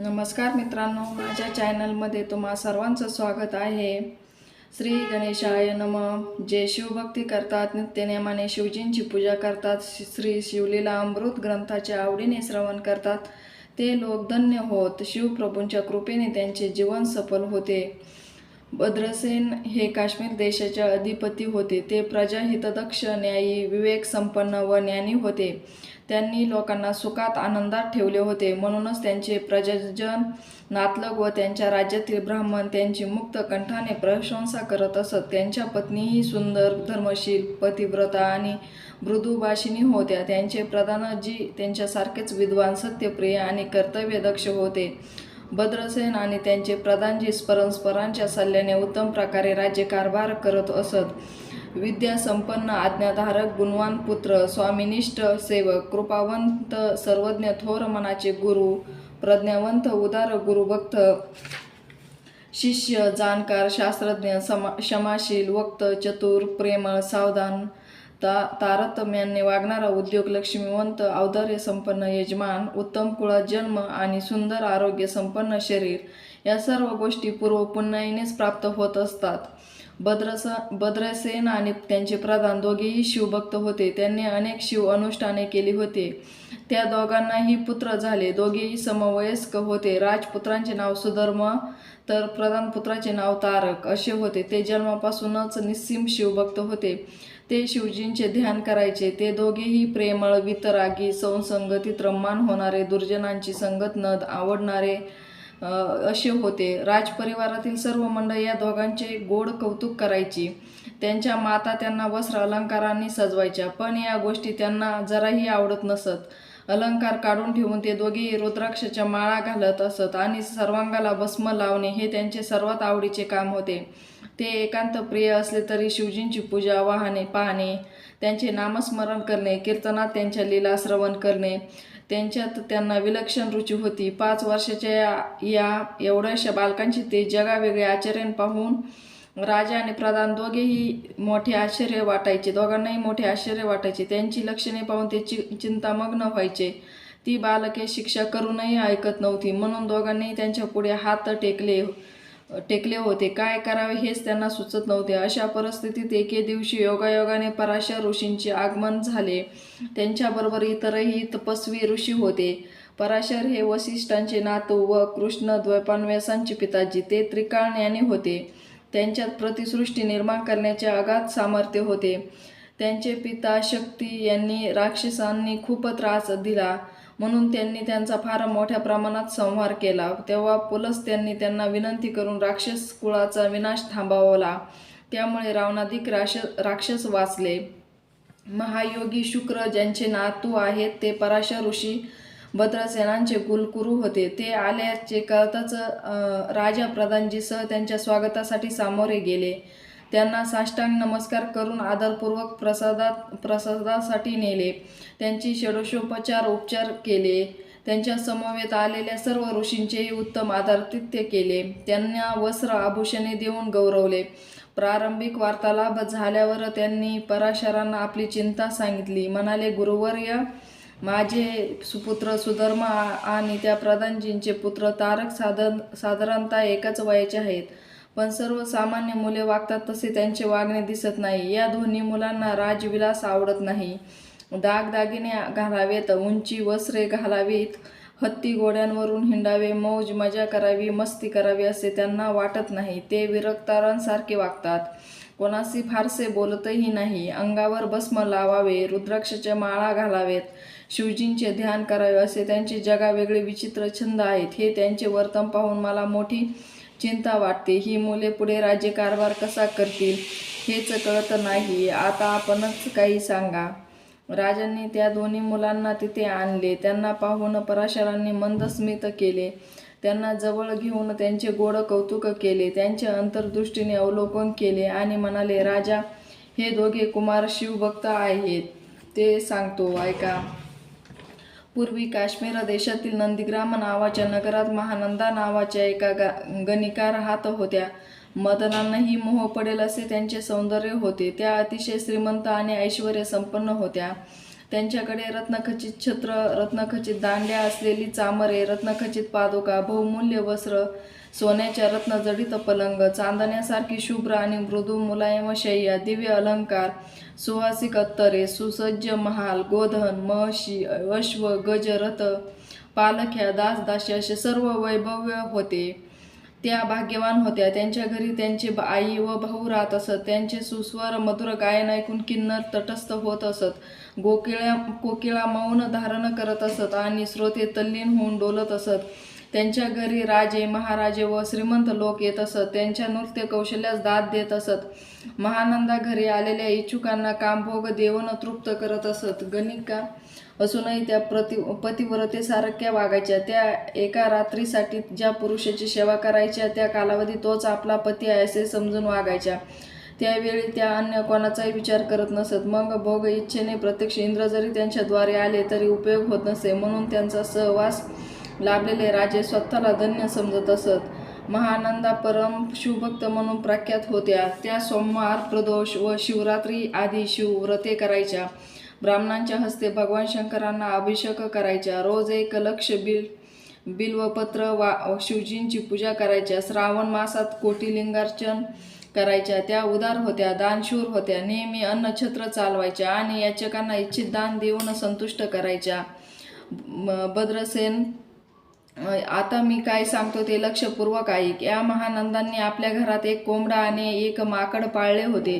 नमस्कार मित्रांनो माझ्या चॅनलमध्ये तुम्हा सर्वांचं स्वागत आहे. श्री गणेशाय नम. जे शिवभक्ती करतात नित्यनेमाने शिवजींची पूजा करतात श्री शिवलीला अमृत ग्रंथाचे आवडीने श्रवण करतात. ते लोक धन्य होत शिवप्रभूंच्या कृपेने त्यांचे जीवन सफल होते. भद्रसेन हे काश्मीर देशाचे अधिपती होते. ते प्रजाहितदक्ष न्यायी विवेक संपन्न व ज्ञानी होते. त्यांनी लोकांना सुखात आनंदात ठेवले होते. म्हणूनच त्यांचे प्रजाजन नातलग व त्यांच्या राज्यातील ब्राह्मण त्यांची मुक्त कंठाने प्रशंसा करत असत. त्यांच्या पत्नीही सुंदर धर्मशील पतिव्रता आणि मृदुभाषिणी होत्या. त्यांचे प्रधानजी त्यांच्यासारखेच विद्वान सत्यप्रिय आणि कर्तव्यदक्ष होते. भद्रसेन आणि त्यांचे प्रधानजी परस्परांच्या सल्ल्याने उत्तम प्रकारे राज्यकारभार करत असत. विद्या संपन्न आज्ञाधारक गुणवान पुत्र स्वामिनिष्ठ सेवक कृपावंत सर्वज्ञ थोर मनाचे गुरु प्रज्ञावंत उदार गुरुभक्त शिष्य जाणकार शास्त्रज्ञ समा क्षमाशील वक्त चतुर प्रेमळ सावधान ता तारतम्याने वागणारा उद्योग लक्ष्मीवंत औदार्य संपन्न यजमान उत्तम कुळात जन्म आणि सुंदर आरोग्य संपन्न शरीर या सर्व गोष्टी पूर्व पुण्याईनेच प्राप्त होत असतात. भद्रस भद्रसेन आणि त्यांचे प्रधान दोघेही शिवभक्त होते. त्यांनी अनेक शिव अनुष्ठाने केली होते. त्या दोघांनाही पुत्र झाले. दोघेही समवयस्क होते. राजपुत्रांचे नाव सुधर्म तर प्रधान पुत्राचे नाव तारक असे होते. ते जन्मापासूनच निस्सीम शिवभक्त होते. ते शिवजींचे ध्यान करायचे. ते दोघेही प्रेमळ वितरागी संसंगतीत रम्मान होणारे दुर्जनांची संगत न आवडणारे असे होते. राजपरिवारातील सर्व मंडळ या दोघांचे गोड कौतुक करायची. त्यांच्या माता त्यांना वस्त्र अलंकारांनी सजवायच्या पण या गोष्टी त्यांना जराही आवडत नसत. अलंकार काढून ठेवून ते दोघेही रुद्राक्षाच्या माळा घालत असत आणि सर्वांगाला भस्म लावणे हे त्यांचे सर्वात आवडीचे काम होते. ते एकांत प्रिय असले तरी शिवजींची पूजा वाहने पाहणे त्यांचे नामस्मरण करणे कीर्तनात त्यांच्या लीला श्रवण करणे त्यांच्यात त्यांना विलक्षण रुची होती. पाच वर्षाच्या या- या एवढ्याशा बालकांची ते जगावेगळे आचरण पाहून राजा आणि प्रधान दोघेही मोठे आश्चर्य वाटायचे. दोघांनाही मोठे आश्चर्य वाटायचे. त्यांची लक्षणे पाहून ते चि चिंतामग्न व्हायचे. ती बालके शिक्षा करूनही ऐकत नव्हती. म्हणून दोघांनी त्यांच्या पुढे हात टेकले. टेकले होते. काय करावे हेच त्यांना सुचत नव्हते. अशा परिस्थितीत एके दिवशी योगायोगाने पराशर ऋषींचे आगमन झाले. त्यांच्याबरोबर इतरही तपस्वी ऋषी होते. पराशर हे वसिष्ठांचे नातू व कृष्ण द्वैपान्व्यासांचे पिताजी. ते त्रिकाळ होते. त्यांच्यात प्रतिसृष्टी निर्माण करण्याचे अगाध सामर्थ्य होते. त्यांचे पिता शक्ती यांनी राक्षसांनी खूप त्रास दिला. म्हणून त्यांनी त्यांचा फार मोठ्या प्रमाणात संहार केला. तेव्हा पुलस त्यांनी त्यांना विनंती करून राक्षस कुळाचा विनाश थांबवला. त्यामुळे रावणाधिक राक्ष राक्षस वाचले. महायोगी शुक्र ज्यांचे नातू आहेत ते पराशर ऋषी भद्रसेनांचे कुलकुरू होते. ते आल्याचे कळताच राजा प्रधानजीसह त्यांच्या स्वागतासाठी सामोरे गेले. त्यांना साष्टांग नमस्कार करून आदरपूर्वक प्रसादात प्रसादासाठी नेले. त्यांची षडोषोपचार उपचार केले. त्यांच्या समवेत आलेल्या सर्व ऋषींचेही उत्तम आदरतिथ्य केले. त्यांना वस्त्र आभूषणे देऊन गौरवले. प्रारंभिक वार्तालाप झाल्यावर त्यांनी पराशरांना आपली चिंता सांगितली. म्हणाले गुरुवर्य माझे सुपुत्र सुधर्मा आणि त्या प्रधानजींचे पुत्र तारक साधन साधारणतः एकाच वयाचे आहेत. पण सर्वसामान्य मुले वागतात तसे त्यांचे वागणे दिसत नाही. या दोन्ही मुलांना राजविलास आवडत नाही. दागदागिने घालावेत उंची वस्त्रे घालावीत हत्ती घोड्यांवरून हिंडावे मौज मजा करावी मस्ती करावी असे त्यांना वाटत नाही. ते विरक्तारांसारखे वागतात. कोणाशी फारसे बोलतही नाही. अंगावर भस्म लावावे रुद्राक्षाच्या माळा घालावेत शिवजींचे ध्यान करावे असे त्यांचे जगावेगळे विचित्र छंद आहेत. हे त्यांचे वर्तन पाहून मला मोठी चिंता वाटते. ही मुले पुढे राज्यकारभार कसा करतील हेच कळत नाही. आता आपणच काही सांगा. राजांनी त्या दोन्ही मुलांना तिथे आणले. त्यांना पाहून पराशरांनी मंदस्मित केले. त्यांना जवळ घेऊन त्यांचे गोड कौतुक केले. त्यांच्या अंतर्दृष्टीने अवलोकन केले आणि म्हणाले राजा हे दोघे कुमार शिवभक्त आहेत. ते सांगतो ऐका. पूर्वी काश्मीर देशातील नंदीग्राम नावाच्या नगरात महानंदा नावाच्या एका गा गणिका राहत होत्या. मदनांनाही मोह पडेल असे त्यांचे सौंदर्य होते. त्या अतिशय श्रीमंत आणि ऐश्वर संपन्न होत्या. त्यांच्याकडे रत्नखचित छत्र रत्नखचित दांड्या असलेली चामरे रत्नखचित पादुका बहुमूल्य वस्त्र सोन्याच्या रत्नजडित पलंग चांदण्यासारखी शुभ्र आणि मृदू मुलायम शय्या दिव्य अलंकार सुवासिक अत्तरे सुसज्ज महाल गोधन महर्षी अश्व गजरथ पालख्या दास दासी असे सर्व वैभव्य होते. त्या भाग्यवान होत्या. त्यांच्या घरी त्यांचे आई व भाऊ राहत असत. त्यांचे सुस्वर मधुर गायन ऐकून किन्नर तटस्थ होत असत. गोकिळ्या कोकिळा मौन धारण करत असत आणि श्रोते तल्लीन होऊन डोलत असत. त्यांच्या घरी राजे महाराजे व श्रीमंत लोक येत असत. त्यांच्या नृत्य कौशल्यास दाद देत असत. महानंदा घरी आलेल्या इच्छुकांना कामभोग देवन तृप्त करत असत. गणिका असूनही त्या प्रति पतिव्रतेसारख्या वागायच्या. त्या एका रात्रीसाठी ज्या पुरुषाची सेवा करायच्या त्या कालावधी तोच आपला पती आहे असे समजून वागायच्या. त्यावेळी त्या अन्य कोणाचाही विचार करत नसत. मग भोग इच्छेने प्रत्यक्ष इंद्र जरी त्यांच्याद्वारे आले तरी उपयोग होत नसे. म्हणून त्यांचा सहवास लाभलेले राजे स्वतःला धन्य समजत असत. महानंदा परम शिवभक्त म्हणून प्रख्यात होत्या. त्या सोमवार प्रदोष व शिवरात्री आदी शिवव्रते करायच्या. ब्राह्मणांच्या हस्ते भगवान शंकरांना अभिषेक करायच्या. रोज एक लक्ष बिल बिल्वपत्र वा शिवजींची पूजा करायच्या. श्रावण मासात कोटिलिंगार्चन करायच्या. त्या उदार होत्या दानशूर होत्या. नेहमी अन्नछत्र चालवायच्या आणि याचकांना इच्छित दान देऊन संतुष्ट करायच्या. भद्रसेन आता मी काय सांगतो ते लक्षपूर्वक ऐक या महानंदांनी आपल्या घरात एक कोंबडा आणि एक माकड पाळले होते.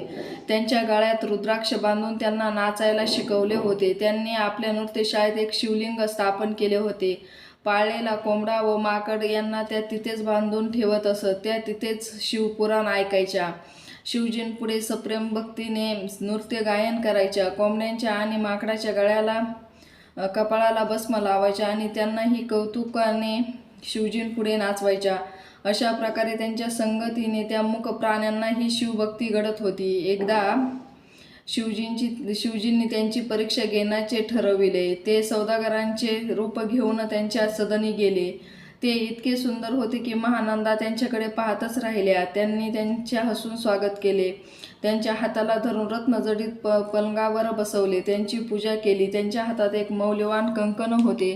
त्यांच्या गळ्यात रुद्राक्ष बांधून त्यांना नाचायला शिकवले होते. त्यांनी आपल्या नृत्यशाळेत एक शिवलिंग स्थापन केले होते. पाळलेला कोंबडा व माकड यांना त्या तिथेच बांधून ठेवत असत. त्या तिथेच शिवपुराण ऐकायच्या. शिवजींपुढे सप्रेम भक्तीने नृत्य गायन करायच्या. कोंबड्यांच्या आणि माकडाच्या गळ्याला कपाळाला भस्म लावायच्या आणि त्यांनाही कौतुकाने शिवजींपुढे नाचवायच्या. अशा प्रकारे त्यांच्या संगतीने त्या मूक प्राण्यांनाही शिवभक्ती घडत होती. एकदा शिवजींची शिवजींनी त्यांची परीक्षा घेण्याचे ठरविले. ते सौदागरांचे रूप घेऊन त्यांच्या सदनी गेले. ते इतके सुंदर होते की महानंदा त्यांच्याकडे पाहतच राहिल्या. त्यांनी त्यांच्या हसून स्वागत केले. त्यांच्या हाताला धरून रत्नजडीत प पलंगावर बसवले. त्यांची पूजा केली. त्यांच्या हातात एक मौल्यवान कंकण होते.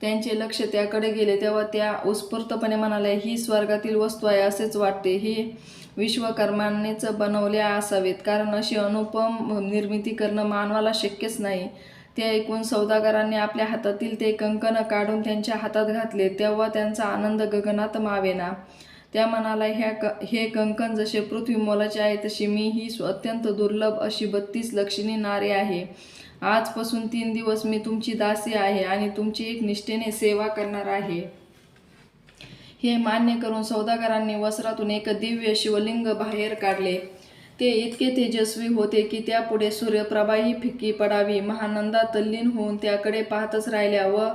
त्यांचे लक्ष त्याकडे गेले. तेव्हा त्या उत्स्फूर्तपणे म्हणाल्या ही स्वर्गातील वस्तू आहे असेच वाटते. ही विश्वकर्मानेच बनवल्या असावेत. कारण अशी अनुपम निर्मिती करणं मानवाला शक्यच नाही. ते ऐकून सौदागरांनी आपल्या हातातील ते कंकण काढून त्यांच्या हातात घातले तेव्हा त्यांचा आनंद गगनात मावेना. त्या म्हणाला ह्या क हे कंकण जसे पृथ्वी मोलाचे आहे तशी मी ही अत्यंत दुर्लभ अशी बत्तीस लक्षणी नारे आहे. आजपासून तीन दिवस मी तुमची दासी आहे आणि तुमची एक निष्ठेने सेवा करणार आहे. हे मान्य करून सौदागरांनी वस्त्रातून एक दिव्य शिवलिंग बाहेर काढले. ते इतके तेजस्वी होते की त्यापुढे सूर्यप्रभाही फिक्की पडावी महानंदा तल्लीन होऊन त्याकडे पाहतच राहिल्या व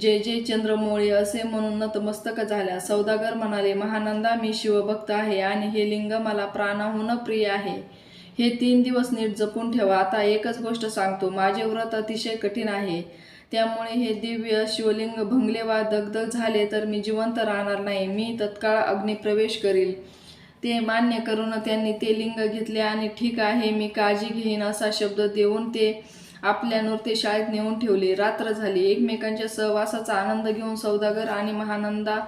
जे जे चंद्रमोळी असे म्हणून नतमस्तक झाल्या. सौदागर म्हणाले महानंदा मी शिवभक्त आहे आणि हे लिंग मला प्राणाहून प्रिय आहे. हे तीन दिवस नीट जपून ठेवा. आता एकच गोष्ट सांगतो. माझे व्रत अतिशय कठीण आहे. त्यामुळे हे दिव्य शिवलिंग भंगले वा दगदग झाले तर मी जिवंत राहणार नाही. मी तत्काळ अग्निप्रवेश करील. ते मान्य करून त्यांनी ते लिंग घेतले आणि ठीक आहे मी काळजी घेईन असा शब्द देऊन ते आपल्या नृत्यशाळेत नेऊन ठेवले. रात्र झाली. एकमेकांच्या सहवासाचा आनंद घेऊन सौदागर आणि महानंदा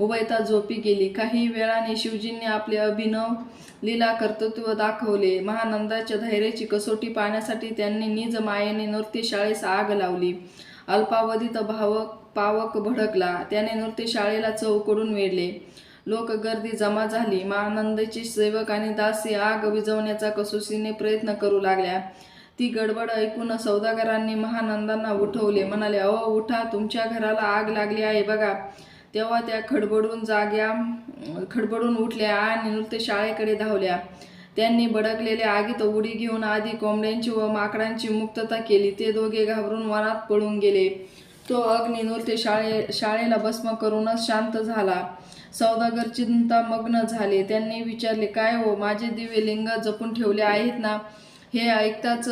उभयता झोपी गेली. काही वेळाने शिवजींनी आपले अभिनव लीला कर्तृत्व दाखवले. महानंदाच्या धैर्याची कसोटी पाहण्यासाठी त्यांनी निज मायेने नृत्यशाळेस आग लावली. अल्पावधीत भावक पावक भडकला. त्याने नृत्यशाळेला चौकडून वेढले. लोक गर्दी जमा झाली. महानंदची सेवक आणि दासी आग विझवण्याचा कसोशीने प्रयत्न करू लागल्या. ती गडबड ऐकून सौदागरांनी महानंदांना उठवले. म्हणाले अहो उठा. तुमच्या घराला आग लागली आहे बघा. तेव्हा त्या खडबडून जाग्या खडबडून उठल्या आणि नृत्य शाळेकडे धावल्या. त्यांनी भडकलेल्या आगीत उडी घेऊन आधी कोंबड्यांची व माकडांची मुक्तता केली. ते दोघे घाबरून वनात पळून गेले. तो अग्नि नृत्य शाळे शाळेला भस्म करूनच शांत झाला. सौदागर चिंतामग्न झाले. त्यांनी विचारले काय हो माझे दिवे लिंग जपून ठेवले आहेत ना? हे ऐकताच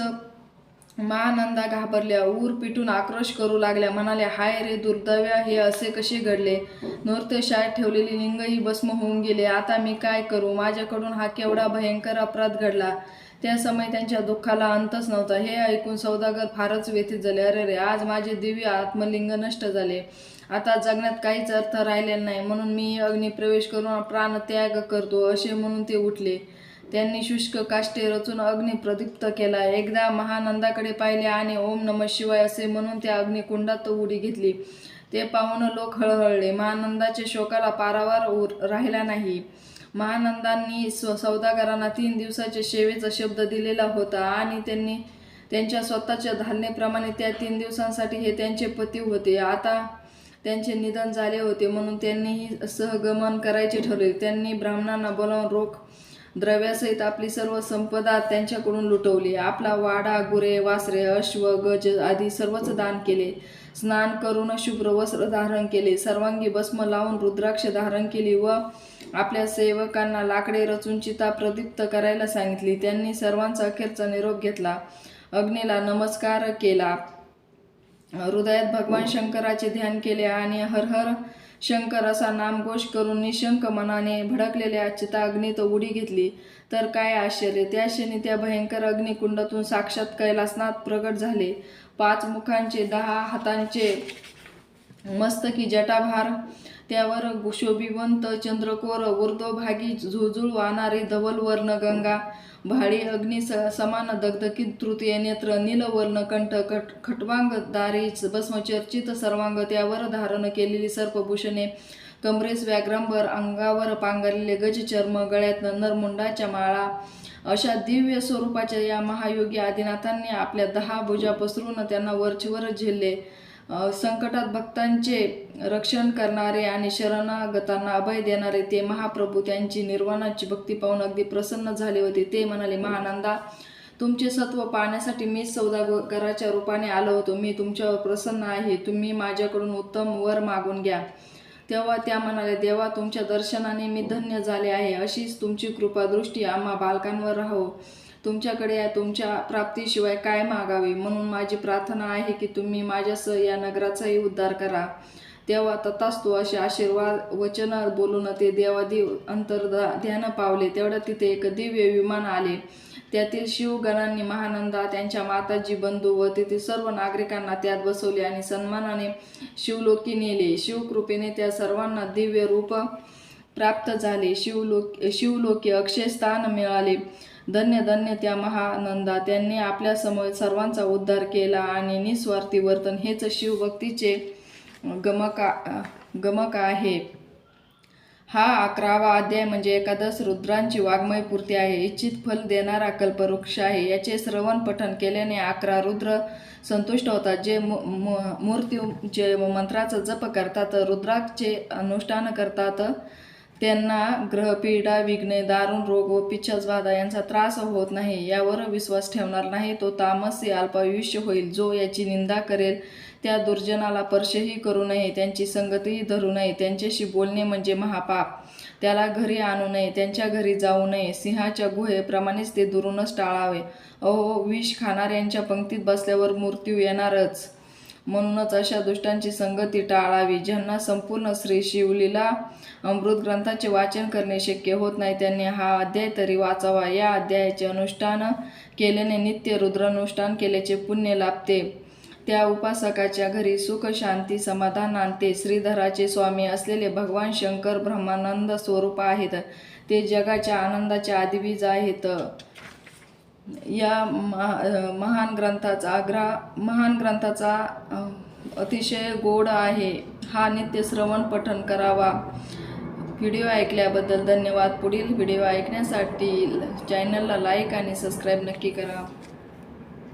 महानंदा घाबरल्या. ऊर पिटून आक्रोश करू लागल्या. म्हणाल्या हाय रे दुर्दैव्या हे असे कसे घडले? नृत्यशाळेत ठेवलेली लिंगही भस्म होऊन गेले. आता मी काय करू? माझ्याकडून हा केवढा भयंकर अपराध घडला? त्या समय त्यांच्या दुःखाला अंतच नव्हता. हे ऐकून सौदागर फारच व्यथित झाले. अरे रे आज माझे दिव्य आत्मलिंग नष्ट झाले. आता जगण्यात काहीच अर्थ राहिलेला नाही. म्हणून मी अग्नी प्रवेश करून प्राणत्याग करतो असे म्हणून ते उठले. त्यांनी शुष्क काष्टे रचून अग्नी प्रदीप्त केला. एकदा महानंदाकडे पाहिले आणि ओम नम शिवाय असे म्हणून त्या अग्निकुंडात उडी घेतली. ते पाहून लोक हळहळले. महानंदाच्या शोकाला पारावार उर- राहिला नाही. महानंदांनी स्व सौदागरांना तीन दिवसाच्या सेवेचा शब्द दिलेला होता आणि त्यांनी त्यांच्या स्वतःच्या धारणेप्रमाणे त्या तीन दिवसांसाठी हे त्यांचे पती होते. आता त्यांचे निधन झाले होते. म्हणून त्यांनीही सहगमन करायचे ठरवले. त्यांनी ब्राह्मणांना बोलावून रोख द्रव्यासहित आपली सर्व संपदा त्यांच्याकडून लुटवली. आपला वाडा गुरे वासरे अश्व गज आदी सर्वच दान केले. स्नान करून शुभ्र वस्त्र धारण केले. सर्वांगी भस्म लावून रुद्राक्ष धारण केली व आपल्या सेवकांना लाकडे रचून चिता प्रदीप्त करायला सांगितली. त्यांनी सर्वांचा अखेरचा निरोप घेतला. अग्नीला नमस्कार केला. हृदयात भगवान शंकराचे ध्यान केले आणि हर हर शंकर असा नामघोष करून निशंक मनाने भडकलेल्या चिता अग्नीत उडी घेतली. तर काय आश्चर्य त्या क्षणी त्या भयंकर अग्निकुंडातून साक्षात कैलासनाथ प्रगट झाले. पाच मुखांचे दहा हातांचे मस्तकी जटाभार त्यावर शोभिवंत चंद्रकोर ऊर्ध्वभागी झुळझुळ वाहणारी धवलवर्ण गंगा भाडी अग्नी स समान दगदगीत तृतीय नेत्र नीलवर्ण कंठ कट खटवांग दारी भस्मचर्चित सर्वांग त्यावर धारण केलेली सर्पभूषणे कमरेस व्याघ्रंबर अंगावर पांघरलेले गजचर्म गळ्यात नरमुंडाच्या माळा अशा दिव्य स्वरूपाच्या या महायोगी आदिनाथांनी आपल्या दहा भुजा पसरून त्यांना वरचीवर झेलले. संकटात भक्तांचे रक्षण करणारे आणि शरणागतांना अभय देणारे ते महाप्रभू त्यांची निर्वाणाची भक्ती पाहून अगदी प्रसन्न झाले होते. ते म्हणाले महानंदा तुमचे सत्व पाहण्यासाठी मी सौदागराच्या रूपाने आलो होतो. मी तुमच्यावर प्रसन्न आहे. तुम्ही माझ्याकडून उत्तम वर मागून घ्या. तेव्हा त्या म्हणाले देवा तुमच्या दर्शनाने मी धन्य झाले आहे. अशीच तुमची कृपादृष्टी आम्हा बालकांवर राहो. तुमच्याकडे या तुमच्या प्राप्तीशिवाय काय मागावे? म्हणून माझी प्रार्थना आहे की तुम्ही माझ्यासह या नगराचाही उद्धार करा. तेव्हा तथास्तू असे आशीर्वाद वचन बोलून ते देवादेव अंतर्धा ध्यान पावले. तेवढ्या तिथे एक दिव्य विमान आले. त्यातील शिवगणांनी महानंदा त्यांच्या माताजी बंधू व तेथील सर्व नागरिकांना त्यात बसवले आणि सन्मानाने शिवलोकी नेले. शिवकृपेने त्या सर्वांना दिव्य रूप प्राप्त झाले. शिवलोक शिवलोकी अक्षय स्थान मिळाले. धन्य धन्य त्या महानंदा. त्यांनी आपल्यासमोर सर्वांचा उद्धार केला आणि निस्वार्थी वर्तन हेच शिवभक्तीचे गमका गमक आहे. हा अकरावा अध्याय म्हणजे एकादश रुद्रांची वाङ्मय पूर्ती आहे. इच्छित फल देणारा कल्पवृक्ष आहे. याचे श्रवण पठन केल्याने अकरा रुद्र संतुष्ट होतात. जे मू- मू- मंत्राचा जप करतात रुद्राचे अनुष्ठान करतात त्यांना ग्रहपीडा विघ्ने दारुण रोग व पिच्छसबाधा यांचा त्रास होत नाही यावर विश्वास ठेवणार नाही. तो तामसी अल्पायुष्य होईल जो याची निंदा करेल. त्या दुर्जनाला स्पर्शही करू नये त्यांची संगतीही धरू नये. त्यांच्याशी बोलणे म्हणजे महापाप. त्याला घरी आणू नये त्यांच्या घरी जाऊ नये. सिंहाच्या गुहेप्रमाणेच ते दुरूनच टाळावे. अहो विष खाणाऱ्यांच्या पंक्तीत बसल्यावर मृत्यू येणारच. म्हणूनच अशा दुष्टांची संगती टाळावी ज्यांना संपूर्ण श्री शिवलीला अमृत ग्रंथाचे वाचन करणे शक्य होत नाही त्यांनी हा अध्याय तरी वाचावा. या अध्यायाचे अनुष्ठान केल्याने नित्य रुद्रानुष्ठान केल्याचे पुण्य लाभते. त्या उपासकाच्या घरी सुख शांती समाधान आणते. श्रीधराचे स्वामी असलेले भगवान शंकर ब्रह्मानंद स्वरूप आहेत. ते जगाच्या आनंदाच्या आदिबीज आहेत. या महा- महान ग्रंथाचा आग्रा महान ग्रंथाचा अतिशय गोड आहे. हा नित्य श्रवण पठण करावा. व्हिडिओ ऐकल्याबद्दल धन्यवाद. पुढील व्हिडिओ ऐकण्यासाठी चॅनलला लाईक आणि सबस्क्राईब नक्की करा.